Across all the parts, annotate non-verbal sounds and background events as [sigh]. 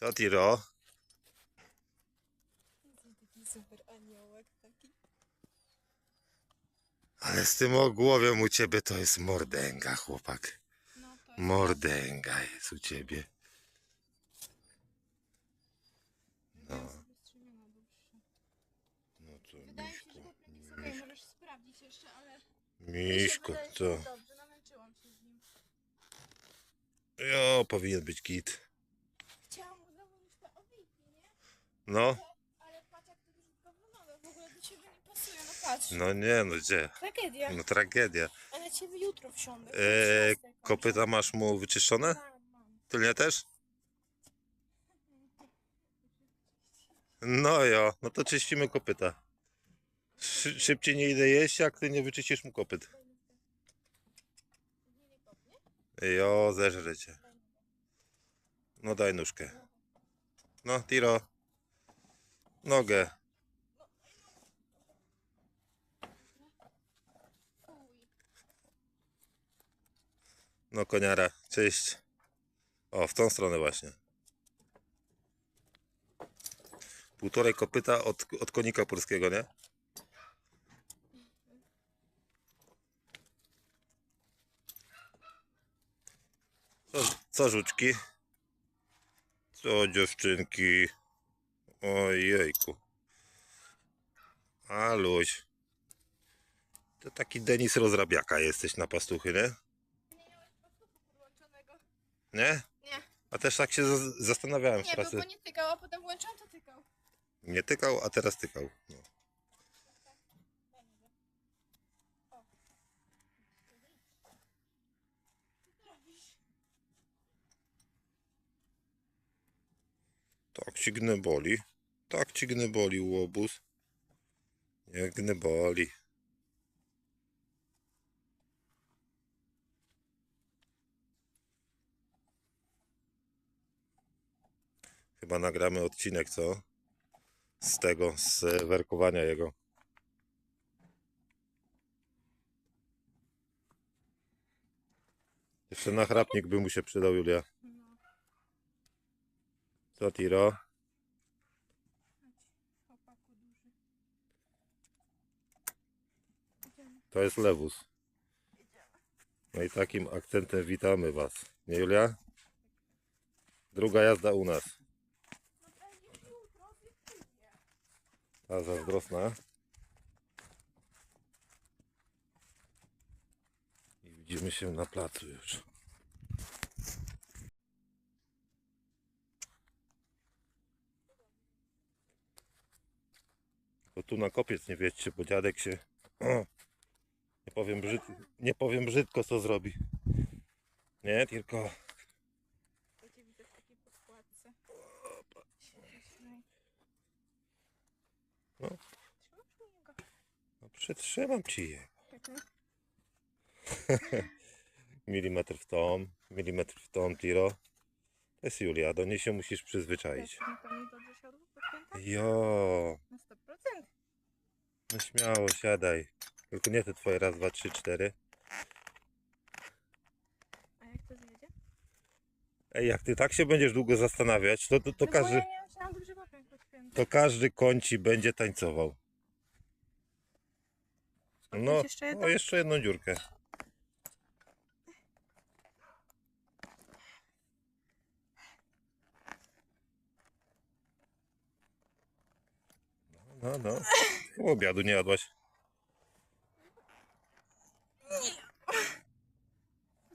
Co Tiro? Taki super aniołek taki. Ale z tym ogłowiem u ciebie to jest mordęga, chłopak. No to jest Mordęga jest u ciebie. no. No to Wydaje mi się, że możesz sprawdzić jeszcze, ale... Miśko, mi się wydaje, że co? jest Dobrze, namęczyłam się z nim. Jo, powinien być git. Chciałam mu założyć te owiki, nie? No, Ale patrz jak to brzydko wygląda, w ogóle do ciebie nie pasuje, no patrz. no nie, no gdzie? Tragedia. No tragedia. A na ciebie jutro wsiądę. E, kopyta masz mu wyczyszczone? Mam, mam. Tylnie też? No jo, no to czyścimy kopyta. Szy szybciej nie idę jeść, jak ty nie wyczyścisz mu kopyt. Jo, zeżrę cię. No daj nóżkę. No, Tiro. Nogę. No koniara, cześć. O, w tą stronę właśnie. Półtorej kopyta od, od konika polskiego, nie? Co, co żuczki? Co dziewczynki? Ojejku. Aluś. To taki Denis Rozrabiaka jesteś na pastuchy, nie? Nie. Nie? Nie. A też tak się zastanawiałem w Nie, pracy. był, bo nie tykał, a potem włączam, to tykał. Nie tykał, a teraz tykał. No. Tak ci gneboli. Tak ci gneboli łobuz. Nie gneboli. Chyba nagramy odcinek, co? Z tego, z werkowania jego. Jeszcze nachrapnik by mu się przydał, Julia. No, Co, Tiro? chodź, chłopaku duży. Idziemy. To jest lewus. No i takim akcentem witamy Was. Nie Julia? Druga jazda u nas. Ta zazdrosna. I widzimy się na placu już. To tu na kopiec nie wiecie, bo dziadek się... [clears throat] Nie, powiem brzyd... nie powiem brzydko co zrobi. Nie, tylko... No. No, przytrzymam ci je. [laughs] Milimetr w tom, milimetr w tom, Tiro. To jest Julia, do niej się musisz przyzwyczaić. Jo, Na 100%. no śmiało, siadaj. Tylko nie te twoje raz, dwa, trzy, cztery. A jak to zjedzie? Ej, jak ty tak się będziesz długo zastanawiać, to, to, to, No bo każdy, ja nie dobrze podpięty. to każdy kąci będzie tańcował. No, jeszcze jedną? o, jeszcze jedną dziurkę. No, no. Chyba obiadu nie jadłaś.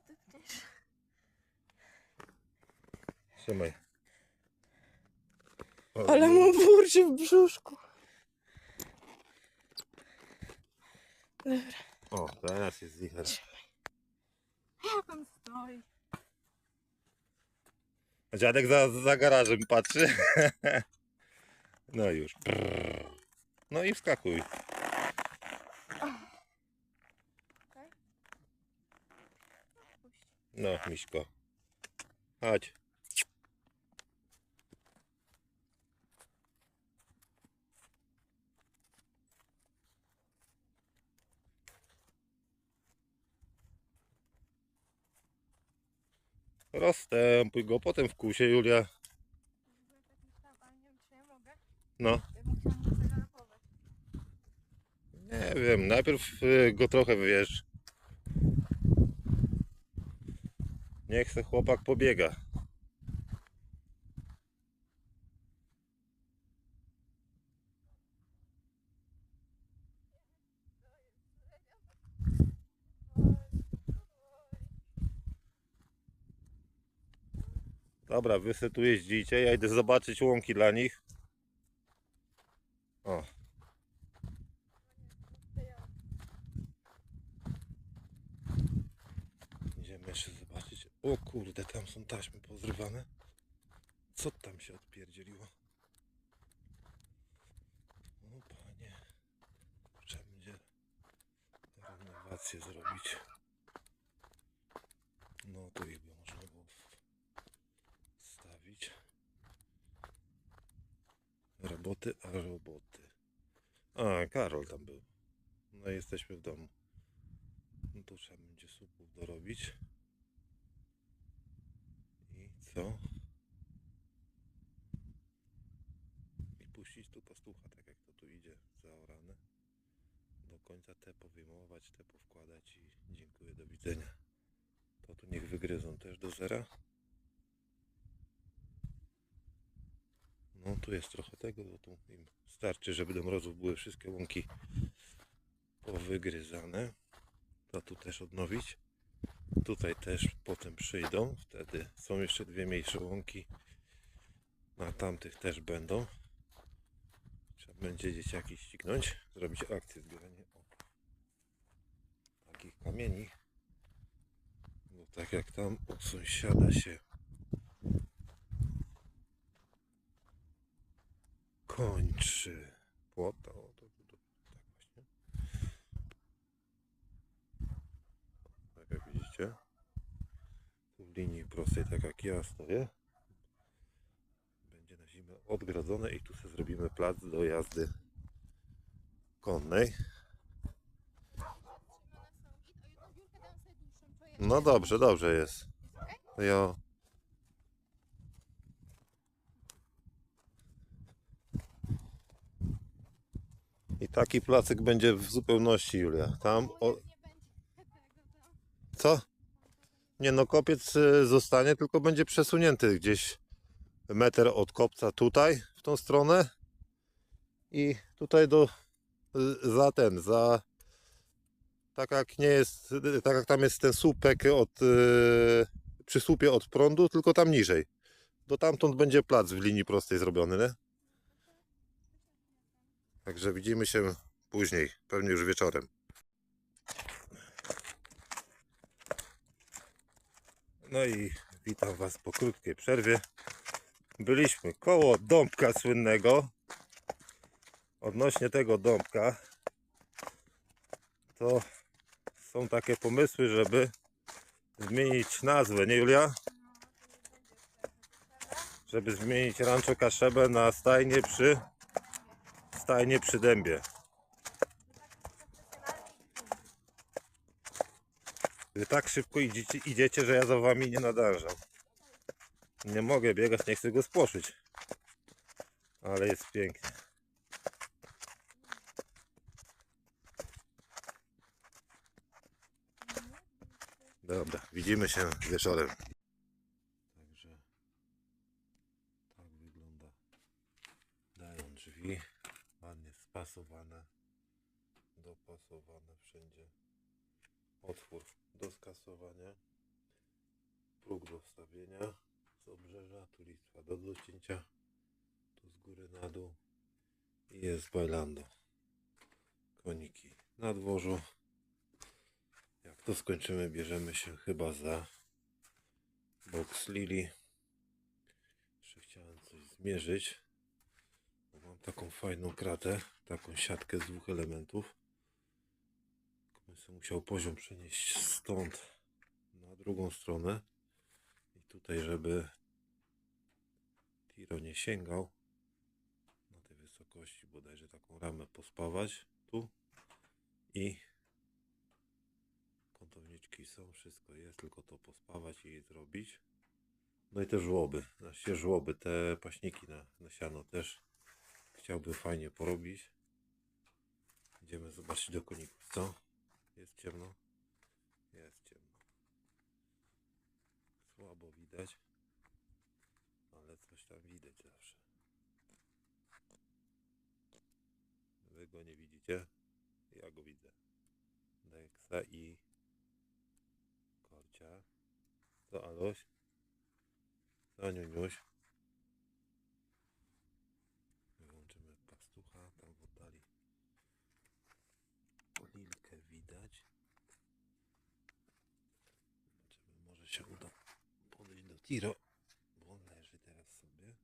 Wytniesz. Trzymaj. O, Ale mu burczy w brzuszku. Dobra. O, teraz jest zicher. Jak on stoi? Dziadek za, za garażem patrzy. [laughs] No już. No i wskakuj. Miśko. Chodź. Rozstępuj go, potem w kusie, Julia. No, nie wiem, najpierw y, go trochę wywieź. Niech se chłopak pobiega. Dobra, wy se tu jeździcie, ja idę zobaczyć łąki dla nich. O, idziemy jeszcze zobaczyć. O kurde, tam są taśmy pozrywane. Co tam się odpierdzieliło? O panie, trzeba będzie renowację zrobić. No tu ich by można było wstawić. Roboty, a roboty. A, Karol tam był. No jesteśmy w domu. No tu trzeba będzie słupów dorobić. Co? I puścić tu pastucha, tak jak to tu idzie zaorane. Do końca te powyjmować, te powkładać i dziękuję, do widzenia. To tu niech wygryzą też do zera. No tu jest trochę tego, bo tu im starczy, żeby do mrozów były wszystkie łąki powygryzane. To tu też odnowić. Tutaj też potem przyjdą. Wtedy są jeszcze dwie mniejsze łąki. Na tamtych też będą. Trzeba będzie dzieciaki ścignąć. Zrobić akcję zbierania takich kamieni. Bo tak jak tam od sąsiada się kończy płota. O, to, to, to, tak właśnie. Tak jak widzicie. W linii prostej, tak jak ja stoję. Będzie na zimę odgrodzone i tu sobie zrobimy plac do jazdy konnej. No dobrze, dobrze jest. Jo. I taki placek będzie w zupełności, Julia. Tam. O... Co? Nie no, kopiec y, zostanie, tylko będzie przesunięty gdzieś metr od kopca tutaj, w tą stronę. I tutaj do. y, za ten, za. Tak jak nie jest, y, tak jak tam jest ten słupek od. przy słupie od prądu, tylko tam niżej. Do tamtąd będzie plac w linii prostej zrobiony, nie? Także widzimy się później, pewnie już wieczorem. No i witam Was po krótkiej przerwie. Byliśmy koło dąbka słynnego. Odnośnie tego dąbka, to są takie pomysły, żeby zmienić nazwę, nie Julia? Żeby zmienić Rancho Kaszebę na stajnie przy stajnie przy dębie. Wy tak szybko idziecie, idziecie, że ja za wami nie nadążam. Nie mogę biegać, nie chcę go spłoszyć. Ale jest pięknie. Dobra, widzimy się wieczorem. Także tak wygląda. Dają drzwi, ładnie spasowane, dopasowane wszędzie. Otwór do skasowania, próg do wstawienia z obrzeża, tu listwa do docięcia, tu z góry na dół i jest bailando. Koniki na dworzu. Jak to skończymy, bierzemy się chyba za box Lili. Jeszcze chciałem coś zmierzyć. Mam taką fajną kratę, taką siatkę z dwóch elementów. Bym sobie musiał poziom przenieść stąd na drugą stronę. I tutaj, żeby tiro nie sięgał na tej wysokości, bodajże taką ramę pospawać tu i kątowniczki są, wszystko jest, tylko to pospawać i zrobić. No i te żłoby, znaczy żłoby, te paśniki na, na siano też chciałby fajnie porobić. Idziemy zobaczyć do koników, co? Jest ciemno? Jest ciemno. Słabo widać, ale coś tam widać zawsze. Wy go nie widzicie? Ja go widzę. Deksa i Korcia. Co Aloś? Co Niuniuś? Wyłączymy pastucha, tam w oddali Lilkę widać. Zobaczymy, może się uda podejść do Tiro, bo on leży teraz sobie.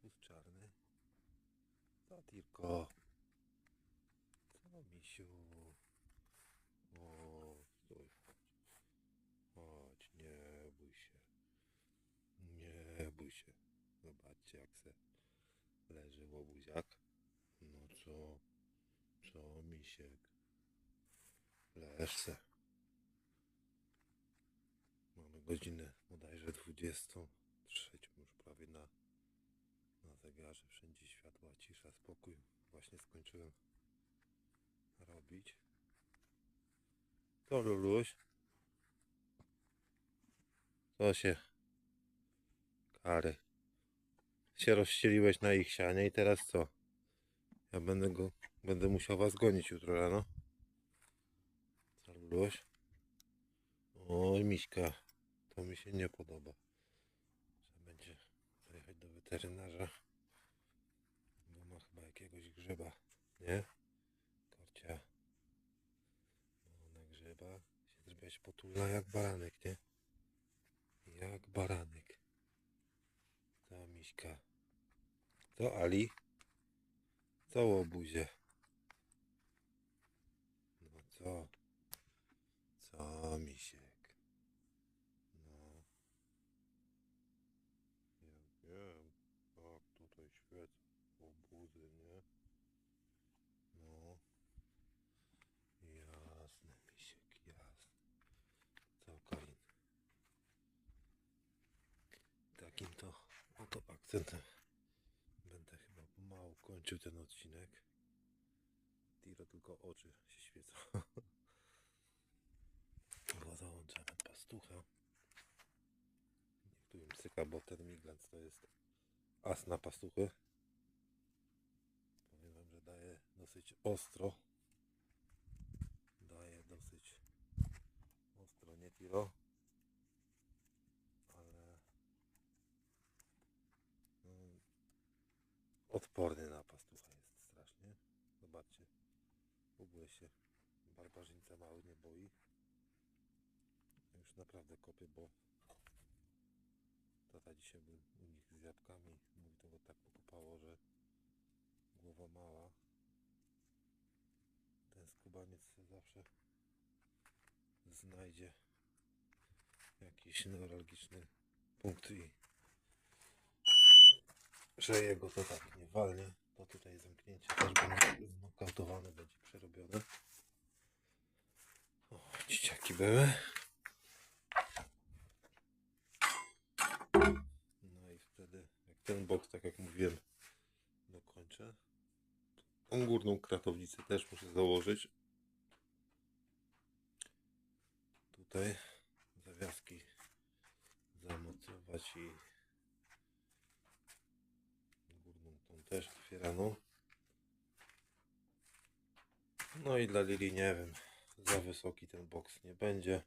Pust czarny. Co Tirko? Co misiu? O, stój. Chodź, nie bój się. Nie bój się. Zobaczcie jak se leży łobuziak. No co? Co misiek? Leż se. Mamy godzinę bodajże 23 już prawie na, na zegarze. Wszędzie światła, cisza, spokój. Właśnie skończyłem robić. To Luluś. Co się? Kary. Się rozścieliłeś na ich sianie i teraz co? Ja będę go, będę musiał was gonić jutro rano. Co Luluś? Oj, Miśka. To mi się nie podoba. Trzeba będzie pojechać do weterynarza. Bo ma chyba jakiegoś grzyba. Nie? Korcia. No, na grzyba się zrobiłaś potulna jak baranek, nie? Jak baranek. Co Miśka? Co Ali? Co łobuzie? No co? Co misiek? No. Ja wiem. Tak, tutaj świecą łobuzy, nie? No. Jasne, misiek, jasne. Co, Karin? Takim to oto akcentem będę chyba pomału kończył ten odcinek. Tiro tylko oczy się świecą. [laughs] Załączamy pastucha. Niektórym psyka, bo ten miglans to jest as na pastuchy. Powiem wam, że daje dosyć ostro. Daje dosyć ostro, nie Tiro. Ale mm, odporny na pastucha jest strasznie. Zobaczcie, w ogóle się barbarzyńca mały nie boi. Już naprawdę kopię, bo tata dzisiaj był u nich z jabłkami. Mówi to go tak pokopało, że głowa mała. Ten skubaniec zawsze znajdzie jakiś neuralgiczny punkt i że jego to tak nie walnie, to tutaj zamknięcie też będzie znokautowane, będzie przerobione. Dzieciaki były. No i wtedy, jak ten boks, tak jak mówiłem, dokończę. Tą górną kratownicę też muszę założyć. Tutaj zawiaski zamocować i górną tą też otwieraną. No i dla Lili nie wiem, za wysoki ten boks nie będzie,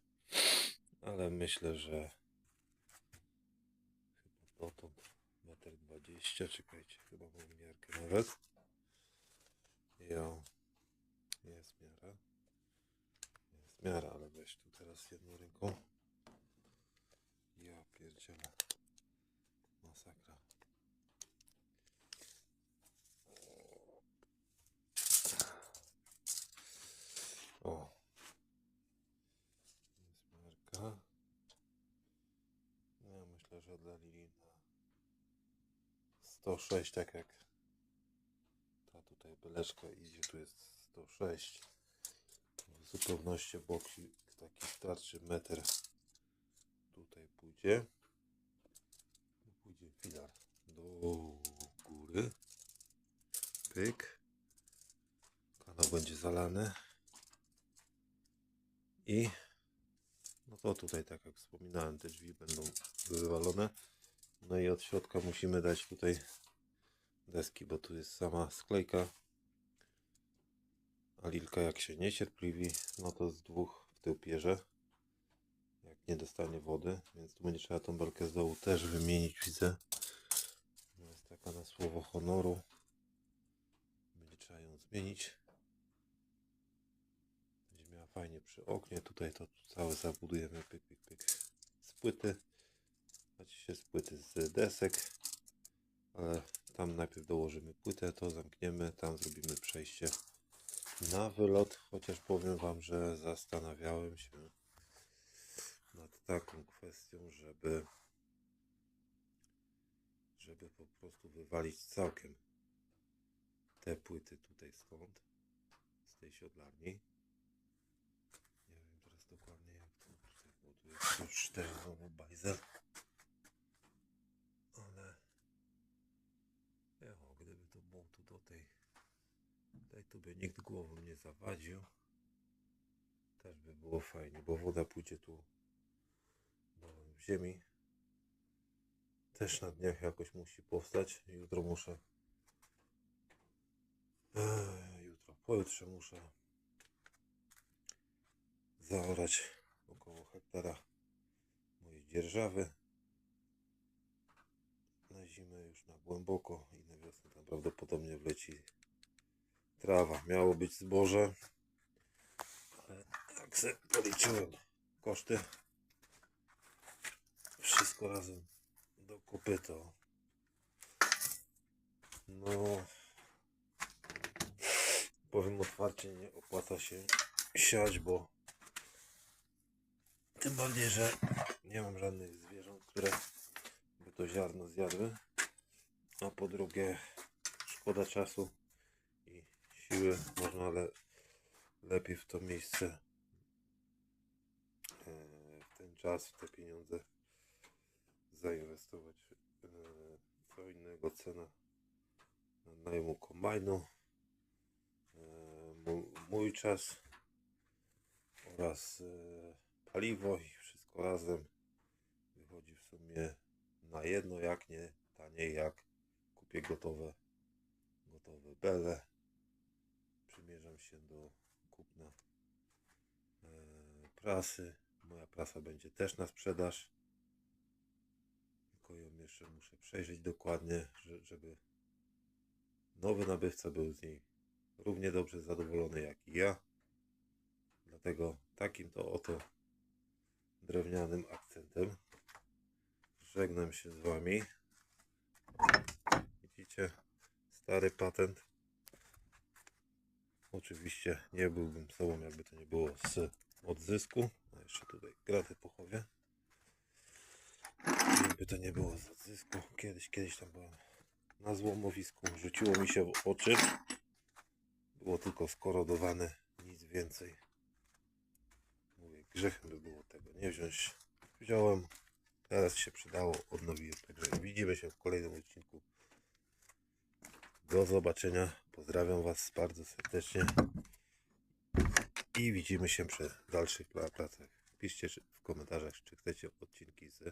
ale myślę, że chyba dotąd metr dwadzieścia, czekajcie, chyba mam miarkę nawet. Jo, jest miara. Jest miara, ale weź tu teraz jedną ręką. Ja pierdzielę. Masakra. O. Jest miarka. No ja myślę, że dla na 106, tak jak ta tutaj byleczka idzie, tu jest 106. W zupełności boksik taki starczy metr tutaj pójdzie. Pójdzie filar do góry. Pyk. Kanał będzie zalany. I to tutaj, tak jak wspominałem, te drzwi będą wywalone. No i od środka musimy dać tutaj deski, bo tu jest sama sklejka. A Lilka jak się niecierpliwi, no to z dwóch w tył pierze. Jak nie dostanie wody, więc tu będzie trzeba tą belkę z dołu też wymienić, widzę. No jest taka na słowo honoru. Będzie trzeba ją zmienić. Fajnie przy oknie. Tutaj to całe zabudujemy pyk, pyk, pyk z płyty. Znaczy się z płyty z desek. Ale tam najpierw dołożymy płytę, to zamkniemy, tam zrobimy przejście na wylot. Chociaż powiem Wam, że zastanawiałem się nad taką kwestią, żeby żeby po prostu wywalić całkiem te płyty tutaj stąd, z tej siodlarni. Dokładnie jak to tutaj, bo tu jest już też znowu bajzel. Ale echo, gdyby to było tu do tej, tej tu by nikt głową nie zawadził. Też by było fajnie, bo woda pójdzie tu w ziemi. Też na dniach jakoś musi powstać. Jutro muszę. Ech, jutro, pojutrze muszę zaorać około hektara mojej dzierżawy. Na zimę już na głęboko i na wiosnę tam prawdopodobnie wleci trawa. Miało być zboże, ale jak se policzyłem koszty, wszystko razem do kupy to no powiem otwarcie nie opłaca się siać, bo tym bardziej, że nie mam żadnych zwierząt, które by to ziarno zjadły. A po drugie szkoda czasu i siły można le lepiej w to miejsce e, w ten czas, w te pieniądze zainwestować e, co innego. Cena najmu kombajnu e, mój, czas oraz paliwo i wszystko razem wychodzi w sumie na jedno, jak nie taniej jak kupię gotowe gotowe bele. Przymierzam się do kupna e, prasy. Moja prasa będzie też na sprzedaż. Tylko ją jeszcze muszę przejrzeć dokładnie, że- żeby nowy nabywca był z niej równie dobrze zadowolony jak i ja. Dlatego takim to oto drewnianym akcentem żegnam się z Wami. Widzicie, stary patent. Oczywiście nie byłbym sobą, jakby to nie było z odzysku. A jeszcze tutaj gratę pochowie. Jakby to nie było z odzysku. Kiedyś, kiedyś tam byłem na złomowisku. Rzuciło mi się w oczy. Było tylko skorodowane, nic więcej. Grzechem by było tego nie wziąć. Wziąłem, teraz się przydało, odnowiłem. Także widzimy się w kolejnym odcinku. Do zobaczenia. Pozdrawiam Was bardzo serdecznie. I widzimy się przy dalszych pracach. Piszcie w komentarzach, czy chcecie odcinki z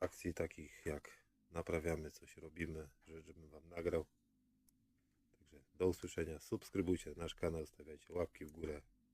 akcji takich jak naprawiamy, coś robimy, że- żebym Wam nagrał. Także do usłyszenia. Subskrybujcie nasz kanał, stawiajcie łapki w górę.